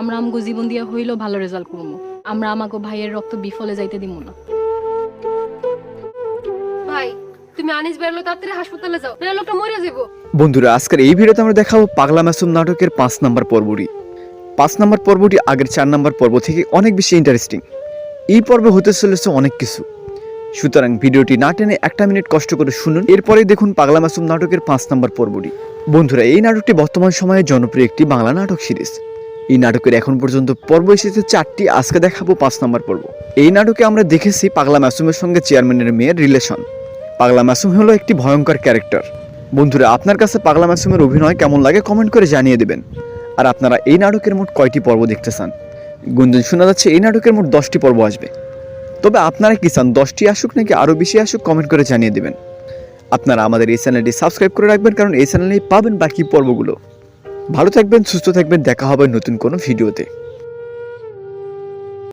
আমরা আমগো জীবন দিয়া হইলেও ভালো রেজাল্ট করব আমরা আমাগো ভাইয়ের রক্ত বিফলে যাইতে দিব না। ভাই তুমি আনিস বেরলো তাড়াতাড়ি হাসপাতালে যাও না লোকটা মরে যাব বন্ধুরা আজকের এই ভিডিওতে আমরা দেখাবো পাগলা মাসুম নাটকের পাঁচ নাম্বার পর্বটি। পাঁচ নাম্বার পর্বটি আগের চার নাম্বার পর্ব থেকে অনেক বেশি ইন্টারেস্টিং এই পর্বে হতে চলেছে অনেক কিছু। সুতরাং ভিডিওটি না টেনে একটা মিনিট কষ্ট করে শুনুন এরপরে দেখুন পাগলা মাসুম নাটকের পাঁচ নাম্বার পর্বটি। বন্ধুরা এই নাটকটি বর্তমান সময়ে জনপ্রিয় একটি বাংলা নাটক সিরিজ। এই নাটকের এখন পর্যন্ত পর্ব এসেছে চারটি, আজকে দেখাবো পাঁচ নম্বর পর্ব। এই নাটকে আমরা দেখেছি পাগলা মাসুমের সঙ্গে চেয়ারম্যানের মেয়ের রিলেশন। পাগলা মাসুম হলো একটি ভয়ঙ্কর ক্যারেক্টার। বন্ধুরা, আপনার কাছে পাগলা মাসুমের অভিনয় কেমন লাগে কমেন্ট করে জানিয়ে দেবেন। আর আপনারা এই নাটকের মোট কয়টি পর্ব দেখতে চান? গুঞ্জন শোনা যাচ্ছে এই নাটকের মোট দশটি পর্ব আসবে। তবে আপনারা কি চান, দশটি আসুক নাকি আরও বেশি আসুক কমেন্ট করে জানিয়ে দেবেন। আপনারা আমাদের এই চ্যানেলটি সাবস্ক্রাইব করে রাখবেন, কারণ এই চ্যানেলেই পাবেন বাকি পর্বগুলো। ভালো থাকবেন সুস্থ থাকবেন দেখা হবে নতুন কোনো ভিডিওতে।